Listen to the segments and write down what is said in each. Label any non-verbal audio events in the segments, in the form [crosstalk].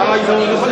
아이고.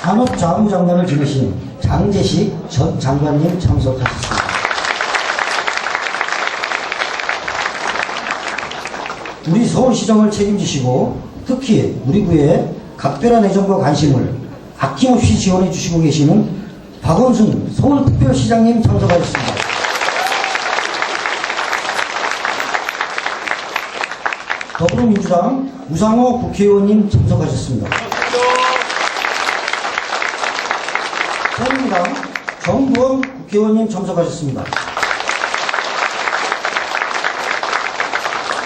산업자원장관을 지내신 장재식 전 장관님 참석하셨습니다. 우리 서울시정을 책임지시고 특히 우리 구의 각별한 애정과 관심을 아낌없이 지원해 주시고 계시는 박원순 서울특별시장님 참석하셨습니다. 더불어민주당 우상호 국회의원님 참석하셨습니다. 새누리당 정부원 국회의원님 참석하셨습니다.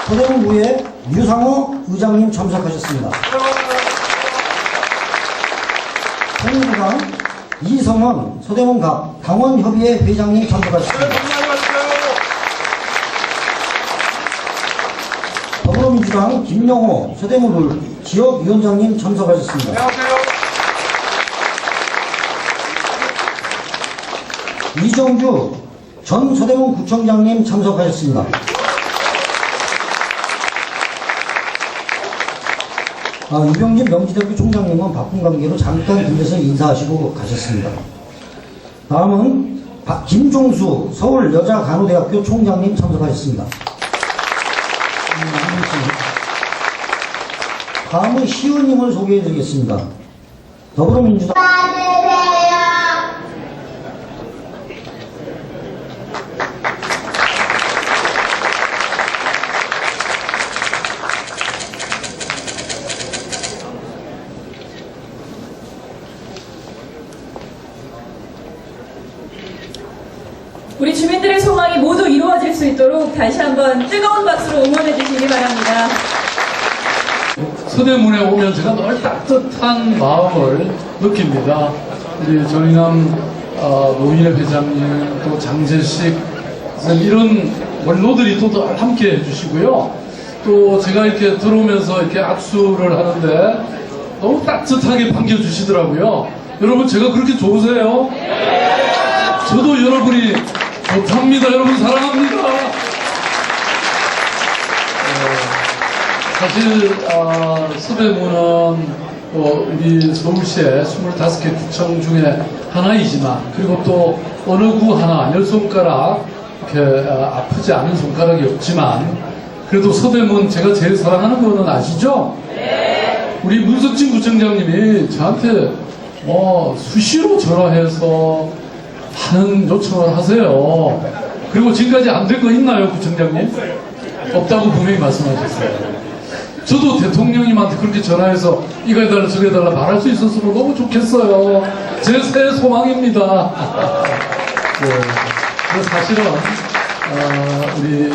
서대문구의 유상호 의장님 참석하셨습니다. 새누리당 이성원 서대문갑 당원협의회 회장님 참석하셨습니다. 더불어민주당 김영호 서대문을 지역위원장님 참석하셨습니다. 이정주 전 서대문 구청장님 참석하셨습니다. 아, 이병진 명지대학교 총장님은 바쁜 관계로 잠깐 들려서 인사하시고 가셨습니다. 다음은 박- 김종수 서울 여자간호대학교 총장님 참석하셨습니다. 다음은 시의원님을 소개해 드리겠습니다. 더불어민주당 우리 주민들의 소망이 모두 이루어질 수 있도록 다시 한번 뜨거운 박수로 응원해 주시기 바랍니다. 서대문에 오면 제가 늘 따뜻한 마음을 느낍니다. 우리 정의남 어, 노인회 회장님, 또 장재식 이런 원로들이 또 늘 함께 해주시고요. 또 제가 이렇게 들어오면서 이렇게 악수를 하는데 너무 따뜻하게 반겨주시더라고요. 여러분 제가 그렇게 좋으세요? 저도 여러분이 좋답니다. 여러분 사랑합니다. 사실 어, 서대문은 뭐 우리 서울시의 25개 구청 중에 하나이지만 그리고 또 어느 구 하나 열 손가락 이렇게 어, 아프지 않은 손가락이 없지만 그래도 서대문 제가 제일 사랑하는 거는 아시죠? 우리 문석진 구청장님이 저한테 뭐 수시로 전화해서 하는 요청을 하세요. 그리고 지금까지 안 될 거 있나요, 구청장님? 없다고 분명히 말씀하셨어요. 저도 대통령님한테 그렇게 전화해서 이거 해달라 저거 해달라 말할 수 있었으면 너무 좋겠어요. 제 새 소망입니다. [laughs] 네. 사실은 어, 우리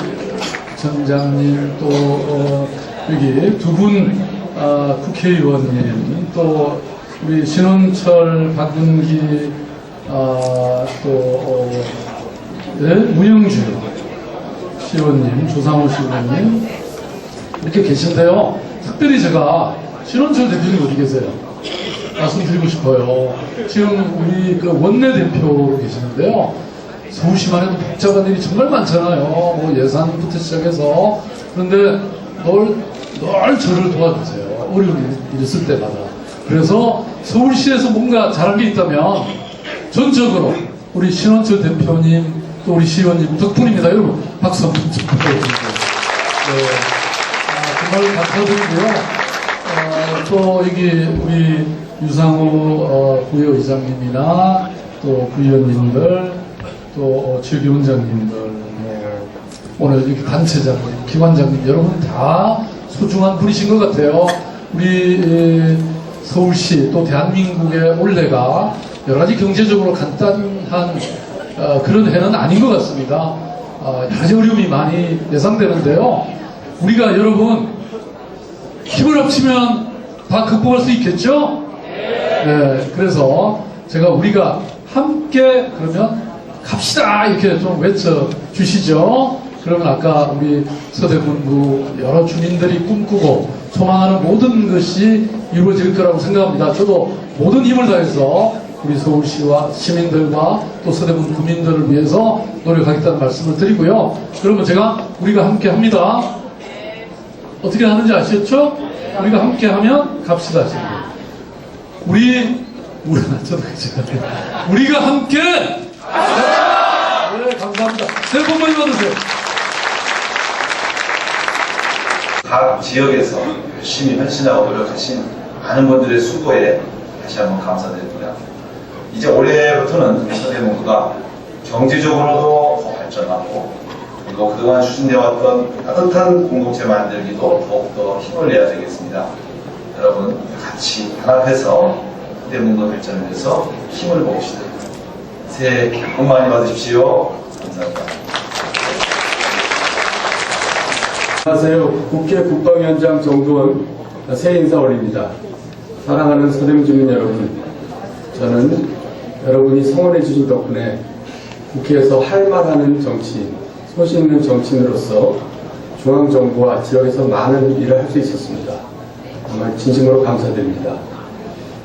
전장님 또 어, 여기 두분 어, 국회의원님 또 우리 신원철 박근기 어, 또 어, 네? 문영주 시의원님 조상호 시의원님 이렇게 계신데요. 특별히 제가 신원철 대표님 어디 계세요? 말씀드리고 싶어요. 지금 우리 그 원내대표로 계시는데요. 서울시만 해도 복잡한 일이 정말 많잖아요. 뭐 예산부터 시작해서. 그런데 늘, 늘 저를 도와주세요. 어려운 일 있을 때마다. 그래서 서울시에서 뭔가 잘한 게 있다면 전적으로 우리 신원철 대표님 또 우리 시의원님 덕분입니다. 여러분 박수 한번 좀 부탁드립니다. 네. 아, 정말 감사드리고요. 어, 또 여기 우리 유상호 어, 부의장님이나 또 부위원님들 또 어, 지역위원장님들 뭐 오늘 이렇게 단체장, 기관장님 여러분 다 소중한 분이신 것 같아요. 우리 에, 서울시 또 대한민국의 올해가 여러 가지 경제적으로 간단한 어, 그런 해는 아닌 것 같습니다. 어, 여러 가지 어려움이 많이 예상되는데요. 우리가 여러분 힘을 합치면 다 극복할 수 있겠죠? 네, 그래서 제가 우리가 함께 그러면 갑시다 이렇게 좀 외쳐 주시죠. 그러면 아까 우리 서대문구 여러 주민들이 꿈꾸고 소망하는 모든 것이 이루어질 거라고 생각합니다. 저도 모든 힘을 다해서 우리 서울시와 시민들과 또 서대문 구민들을 위해서 노력하겠다는 말씀을 드리고요. 그러면 제가 우리가 함께 합니다. 어떻게 하는지 아시겠죠? 우리가 함께 하면 갑시다 지금. 우리 우리 [laughs] 저도 제가 우리가 함께 네 감사합니다. 새해 복 많이 받으세요. 각 지역에서 열심히 헌신하고 노력하신 많은 분들의 수고에 다시 한번 감사드립니다. 이제 올해부터는 서대문구가 경제적으로도 더 발전하고 그리고 그동안 추진되어 왔던 따뜻한 공동체 만들기도 더욱더 힘을 내야 되겠습니다. 여러분 같이 단합해서 서대문구 발전을 위해서 힘을 모읍시다. 새해 복 많이 받으십시오. 감사합니다. 안녕하세요. 국회 국방위원장 정두원 새 인사 올립니다. 사랑하는 서대문 주민 여러분, 저는 여러분이 성원해 주신 덕분에 국회에서 할 말하는 정치인, 소신 있는 정치인으로서 중앙정부와 지역에서 많은 일을 할 수 있었습니다. 정말 진심으로 감사드립니다.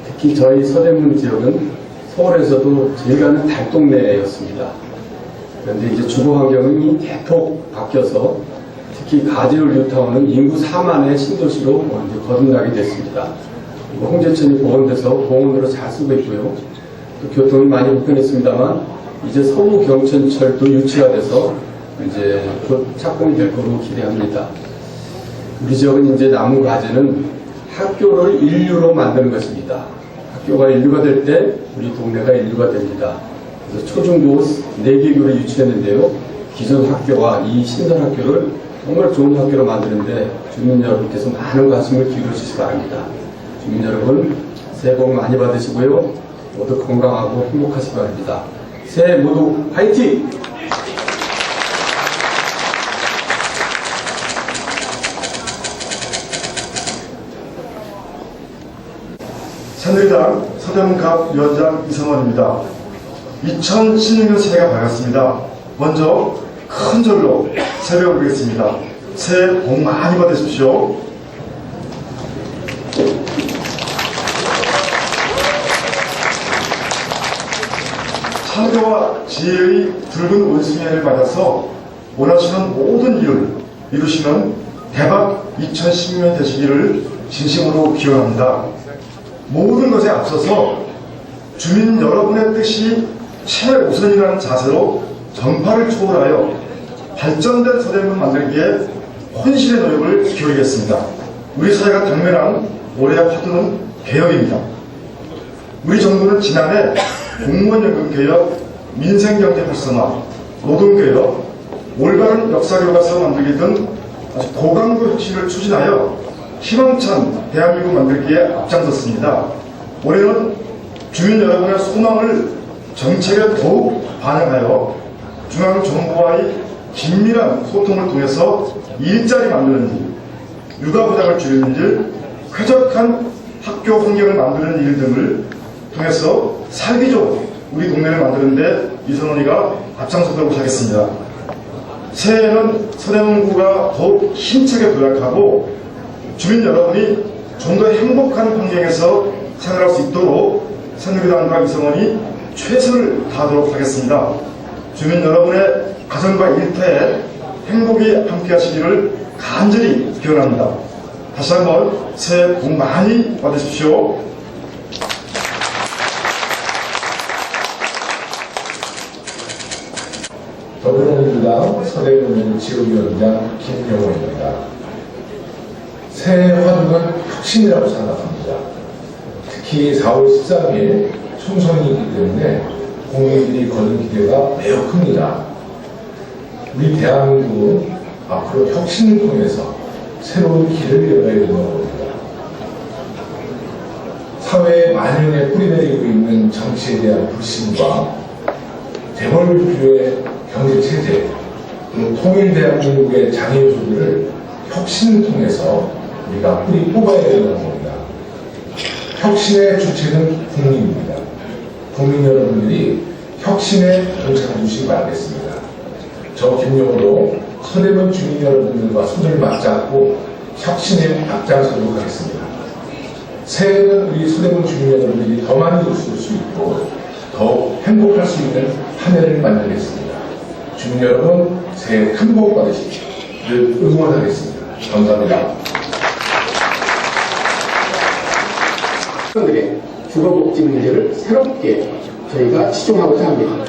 특히 저희 서대문 지역은 서울에서도 제일 가는 달동네였습니다. 그런데 이제 주거 환경이 대폭 바뀌어서 특히 가지를 뉴타운은 인구 4만의 신도시로 이제 거듭나게 됐습니다. 홍제천이 복원돼서 공원으로 잘 쓰고 있고요. 또 교통이 많이 불편했습니다만 이제 서부 경천철도 유치가 돼서 이제 곧 착공이 될 거로 기대합니다. 우리 지역은 이제 남은 과제는 학교를 인류로 만드는 것입니다. 학교가 인류가 될 때 우리 동네가 인류가 됩니다. 그래서 초중고 4개 교를 유치했는데요. 기존 학교와 이 신설 학교를 정말 좋은 학교로 만드는데 주민 여러분께서 많은 관심을 기울여 주시기 바랍니다. 주민 여러분, 새해 복 많이 받으시고요. 모두 건강하고 행복하시기 바랍니다. 새해 모두 화이팅! 새누리당 서대문갑 위원장 이성원입니다. 2016년 새해가 밝았습니다. 먼저 큰 절로 새해 올리겠습니다. 새해 복 많이 받으십시오. 창조와 지혜의 붉은 원숭이를 맞아서 원하시는 모든 일을 이루시는 대박 2016년 되시기를 진심으로 기원합니다. 모든 것에 앞서서 주민 여러분의 뜻이 최우선이라는 자세로 전파를 초월하여 발전된 서대문 만들기에 혼신의 노력을 기울이겠습니다. 우리 사회가 당면한 올해의 화두는 개혁입니다. 우리 정부는 지난해 공무원연금 개혁, 민생경제 활성화, 노동개혁, 올바른 역사교과서 만들기 등 아주 고강도 혁신을 추진하여 희망찬 대한민국 만들기에 앞장섰습니다. 올해는 주민 여러분의 소망을 정책에 더욱 반영하여 중앙정부와의 긴밀한 소통을 통해서 일자리 만드는 일, 육아 부담을 줄이는 일, 쾌적한 학교 환경을 만드는 일 등을 통해서 살기적으로 우리 동네를 만드는데 이선원이가 앞장서도록 하겠습니다. 새해에는 서대문구가 더욱 힘차게 도약하고 주민 여러분이 좀 더 행복한 환경에서 생활할 수 있도록 새누리당과 이성원이 최선을 다하도록 하겠습니다. 주민 여러분의 가정과 일터에 행복이 함께 하시기를 간절히 기원합니다. 다시 한번 새해 복 많이 받으십시오. 더불어민주당 서대문 지역위원장 김영호입니다. 새해 화두는 혁신이라고 생각합니다. 특히 특히 4월 13일 총선이기 때문에 국민들이 거는 기대가 매우 큽니다. 우리 대한민국은 앞으로 혁신을 통해서 새로운 길을 열어야 된다고 봅니다. 사회에 만연에 뿌리내리고 있는 정치에 대한 불신과 재벌주의 경제체제, 그리고 통일 대한민국의 장애 요소들을 혁신을 통해서 우리가 뿌리 뽑아야 된다는 겁니다. 혁신의 주체는 국민입니다. 국민 여러분들이 혁신에 동참해 주시기 바라겠습니다. 저 김용호도 서대문 주민 여러분들과 손을 맞잡고 혁신에 앞장서도록 하겠습니다. 새해에는 우리 서대문 주민 여러분들이 더 많이 웃을 수 있고 더욱 행복할 수 있는 한 해를 만들겠습니다. 주민 여러분 새해 큰 복 받으십시오. 늘 응원하겠습니다. 감사합니다. 들의 주거복지 문제를 새롭게 저희가 치중하고자 합니다.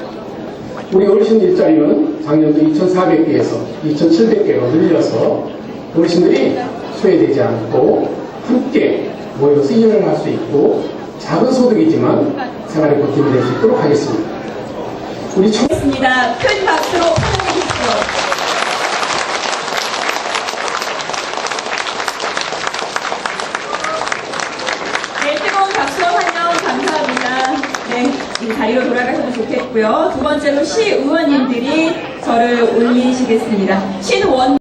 우리 어르신 일자리는 작년도 2,400개에서 2,700개로 늘려서 어르신들이 소외되지 않고 함께 모여서 일을 할 수 있고 작은 소득이지만 생활의 보탬이 될 수 있도록 하겠습니다. 우리 청... 큰 박수로 환영해 주십시오. 네, 뜨거운 박수와 환영 감사합니다. 자리로 돌아가셔도 좋겠고요. 두 번째로 시 의원님들이 저를 올리시겠습니다. 신원